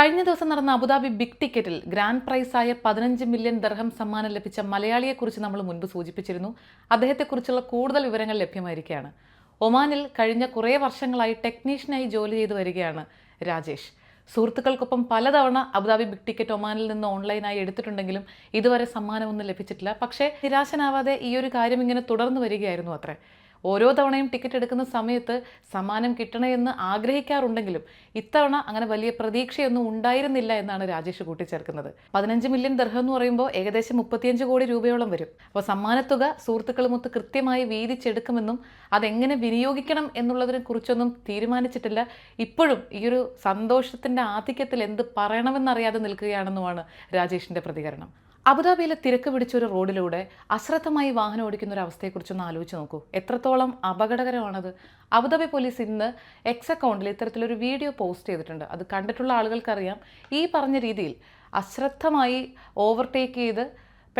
കഴിഞ്ഞ ദിവസം നടന്ന അബുദാബി ബിഗ് ടിക്കറ്റിൽ ഗ്രാൻഡ് പ്രൈസായ പതിനഞ്ച് മില്യൺ ദർഹം സമ്മാനം ലഭിച്ച മലയാളിയെക്കുറിച്ച് നമ്മൾ മുൻപ് സൂചിപ്പിച്ചിരുന്നു. അദ്ദേഹത്തെക്കുറിച്ചുള്ള കൂടുതൽ വിവരങ്ങൾ ലഭ്യമായിരിക്കുകയാണ്. ഒമാനിൽ കഴിഞ്ഞ കുറേ വർഷങ്ങളായി ടെക്നീഷ്യനായി ജോലി ചെയ്തു വരികയാണ് രാജേഷ്. സുഹൃത്തുക്കൾക്കൊപ്പം പലതവണ അബുദാബി ബിഗ് ടിക്കറ്റ് ഒമാനിൽ നിന്ന് ഓൺലൈനായി എടുത്തിട്ടുണ്ടെങ്കിലും ഇതുവരെ സമ്മാനമൊന്നും ലഭിച്ചിട്ടില്ല. പക്ഷേ നിരാശനാവാതെ ഈ ഒരു കാര്യം ഇങ്ങനെ തുടർന്നു വരികയായിരുന്നു അത്രേ. ഓരോ തവണയും ടിക്കറ്റ് എടുക്കുന്ന സമയത്ത് സമ്മാനം കിട്ടണമെന്ന് ആഗ്രഹിക്കാറുണ്ടെങ്കിലും ഇത്തവണ അങ്ങനെ വലിയ പ്രതീക്ഷയൊന്നും ഉണ്ടായിരുന്നില്ല എന്നാണ് രാജേഷ് കൂട്ടിച്ചേർക്കുന്നത്. പതിനഞ്ച് മില്യൺ ദർഹം എന്ന് പറയുമ്പോൾ ഏകദേശം മുപ്പത്തിയഞ്ച് കോടി രൂപയോളം വരും. അപ്പോൾ സമ്മാനത്തുക സുഹൃത്തുക്കളുമൊത്ത് കൃത്യമായി വീതിച്ചെടുക്കുമെന്നും അതെങ്ങനെ വിനിയോഗിക്കണം എന്നുള്ളതിനെ കുറിച്ചൊന്നും തീരുമാനിച്ചിട്ടില്ല. ഇപ്പോഴും ഈ ഒരു സന്തോഷത്തിന്റെ ആധിക്യത്തിൽ എന്ത് പറയണമെന്നറിയാതെ നിൽക്കുകയാണെന്നുമാണ് രാജേഷിന്റെ പ്രതികരണം. അബുദാബിയിലെ തിരക്ക് പിടിച്ച ഒരു റോഡിലൂടെ അശ്രദ്ധമായി വാഹനം ഓടിക്കുന്ന ഒരു അവസ്ഥയെക്കുറിച്ചൊന്ന് ആലോചിച്ച് നോക്കൂ. എത്രത്തോളം അപകടകരമാണത്. അബുദാബി പോലീസ് ഇന്ന് എക്സ് അക്കൗണ്ടിൽ ഇത്തരത്തിലൊരു വീഡിയോ പോസ്റ്റ് ചെയ്തിട്ടുണ്ട്. അത് കണ്ടിട്ടുള്ള ആളുകൾക്കറിയാം. ഈ പറഞ്ഞ രീതിയിൽ അശ്രദ്ധമായി ഓവർടേക്ക് ചെയ്ത്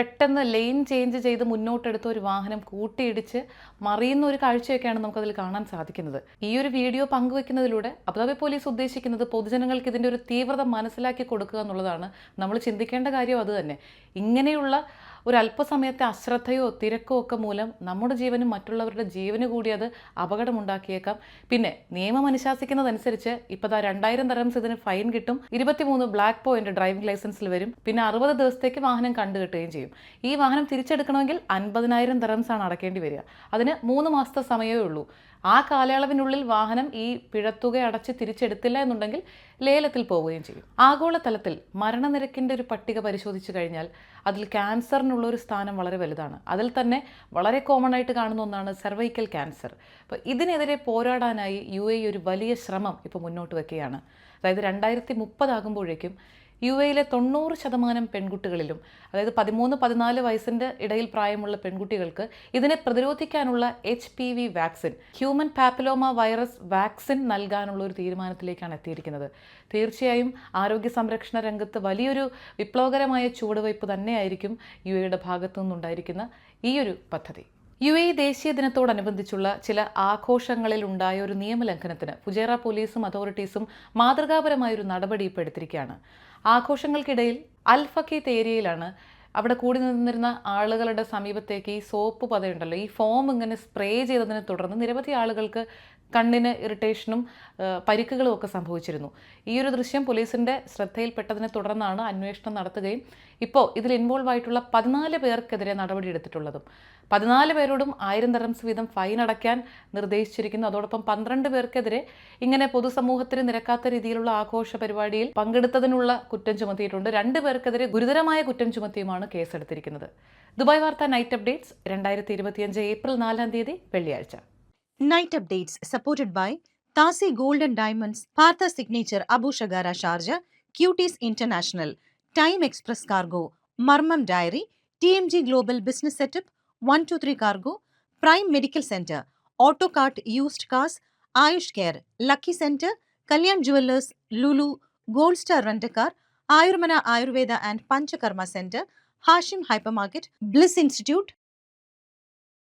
പെട്ടെന്ന് ലെയിൻ ചേഞ്ച് ചെയ്ത് മുന്നോട്ടെടുത്ത ഒരു വാഹനം കൂട്ടിയിടിച്ച് മറിയുന്ന ഒരു കാഴ്ചയൊക്കെയാണ് നമുക്കതിൽ കാണാൻ സാധിക്കുന്നത്. ഈ ഒരു വീഡിയോ പങ്കുവെക്കുന്നതിലൂടെ അബുദാബി പോലീസ് ഉദ്ദേശിക്കുന്നത് പൊതുജനങ്ങൾക്ക് ഇതിന്റെ ഒരു തീവ്രത മനസ്സിലാക്കി കൊടുക്കുക എന്നുള്ളതാണ്. നമ്മൾ ചിന്തിക്കേണ്ട കാര്യം അത് തന്നെ. ഇങ്ങനെയുള്ള ഒരു അല്പസമയത്തെ അശ്രദ്ധയോ തിരക്കോ ഒക്കെ മൂലം നമ്മുടെ ജീവനും മറ്റുള്ളവരുടെ ജീവന് കൂടി അത് അപകടമുണ്ടാക്കിയേക്കാം. പിന്നെ നിയമം അനുശാസിക്കുന്നതനുസരിച്ച് ഇപ്പോൾ ആ രണ്ടായിരം തരംസ് ഇതിന് ഫൈൻ കിട്ടും. ഇരുപത്തിമൂന്ന് ബ്ലാക്ക് പോയിന്റ് ഡ്രൈവിംഗ് ലൈസൻസിൽ വരും. പിന്നെ അറുപത് ദിവസത്തേക്ക് വാഹനം കണ്ടുകെട്ടുകയും ചെയ്യും. ഈ വാഹനം തിരിച്ചെടുക്കണമെങ്കിൽ അൻപതിനായിരം ആണ് അടക്കേണ്ടി വരിക. അതിന് മൂന്ന് മാസത്തെ സമയമേ ഉള്ളൂ. ആ കാലയളവിനുള്ളിൽ വാഹനം ഈ പിഴത്തുക അടച്ച് തിരിച്ചെടുത്തില്ല എന്നുണ്ടെങ്കിൽ ലേലത്തിൽ പോവുകയും ചെയ്യും. ആഗോളതലത്തിൽ മരണനിരക്കിന്റെ ഒരു പട്ടിക പരിശോധിച്ചു കഴിഞ്ഞാൽ അതിൽ ക്യാൻസറിനുള്ള ഒരു സ്ഥാനം വളരെ വലുതാണ്. അതിൽ തന്നെ വളരെ കോമൺ ആയിട്ട് കാണുന്ന ഒന്നാണ് സെർവൈക്കൽ ക്യാൻസർ അപ്പോൾ ഇതിനെതിരെ പോരാടാനായി യു ഒരു വലിയ ശ്രമം ഇപ്പോൾ മുന്നോട്ട് വയ്ക്കുകയാണ് അതായത് രണ്ടായിരത്തി മുപ്പതാകുമ്പോഴേക്കും യു എയിലെ തൊണ്ണൂറ് ശതമാനം പെൺകുട്ടികളിലും അതായത് പതിമൂന്ന് പതിനാല് വയസ്സിന്റെ ഇടയിൽ പ്രായമുള്ള പെൺകുട്ടികൾക്ക് ഇതിനെ പ്രതിരോധിക്കാനുള്ള H P V vaccine human papilloma virus vaccine നൽകാനുള്ള ഒരു തീരുമാനത്തിലേക്കാണ് എത്തിയിരിക്കുന്നത്. തീർച്ചയായും ആരോഗ്യ സംരക്ഷണ രംഗത്ത് വലിയൊരു വിപ്ലവകരമായ ചുവടുവയ്പ് തന്നെയായിരിക്കും യു എയുടെ ഭാഗത്തു നിന്നുണ്ടായിരിക്കുന്ന ഈ ഒരു പദ്ധതി. യു എ ദേശീയ ദിനത്തോടനുബന്ധിച്ചുള്ള ചില ആഘോഷങ്ങളിൽ ഉണ്ടായ ഒരു നിയമലംഘനത്തിന് ഫുജേറ പോലീസും അതോറിറ്റീസും മാതൃകാപരമായൊരു നടപടി ഇപ്പോൾ എടുത്തിരിക്കുകയാണ് ആഘോഷങ്ങൾക്കിടയിൽ അൽഫക്കേത്ത് ഏരിയയിലാണ് അവിടെ കൂടി നിന്നിരുന്ന ആളുകളുടെ സമീപത്തേക്ക് ഈ സോപ്പ് പതയുണ്ടല്ലോ. ഈ ഫോം ഇങ്ങനെ സ്പ്രേ ചെയ്തതിനെ തുടർന്ന് നിരവധി ആളുകൾക്ക് കണ്ണിന് ഇറിറ്റേഷനും പരിക്കുകളും ഒക്കെ സംഭവിച്ചിരുന്നു. ഈ ഒരു ദൃശ്യം പോലീസിന്റെ ശ്രദ്ധയിൽപ്പെട്ടതിനെ തുടർന്നാണ് അന്വേഷണം നടത്തുകയും ഇപ്പോൾ ഇതിൽ ഇൻവോൾവ് ആയിട്ടുള്ള പതിനാല് പേർക്കെതിരെ നടപടിയെടുത്തിട്ടുള്ളതും പതിനാല് പേരോടും ആയിരം തരംസ് വീതം ഫൈൻ അടയ്ക്കാൻ നിർദ്ദേശിച്ചിരിക്കുന്നു. അതോടൊപ്പം പന്ത്രണ്ട് പേർക്കെതിരെ ഇങ്ങനെ പൊതുസമൂഹത്തിന് നിരക്കാത്ത രീതിയിലുള്ള ആഘോഷ പരിപാടിയിൽ പങ്കെടുത്തതിനുള്ള കുറ്റം ചുമത്തിയിട്ടുണ്ട്. രണ്ട് പേർക്കെതിരെ ഗുരുതരമായ കുറ്റം ചുമത്തിയുമാണ് ആണ് കേസെടുത്തിരിക്കുന്നത്. ദുബായ് വാർത്ത നൈറ്റ് അപ്ഡേറ്റ്സ് രണ്ടായിരത്തി ഇരുപത്തിയഞ്ച് ഏപ്രിൽ നാലാം തീയതി വെള്ളിയാഴ്ച. നൈറ്റ് അപ്ഡേറ്റ്സ് സപ്പോർട്ടഡ് ബൈ താസി ഗോൾഡൻ ഡയമണ്ട്സ് പാർത്ത signature Abu Shagara Sharjah cuties international time express cargo മർമ്മം dairy T M G global business setup one two three cargo prime medical centre auto cart used cars Ayush care lucky centre Kalyan jewellers Lulu gold star rent car Ayurmana Ayurveda and Panchakarma centre Hashim Hypermarket, Bliss Institute,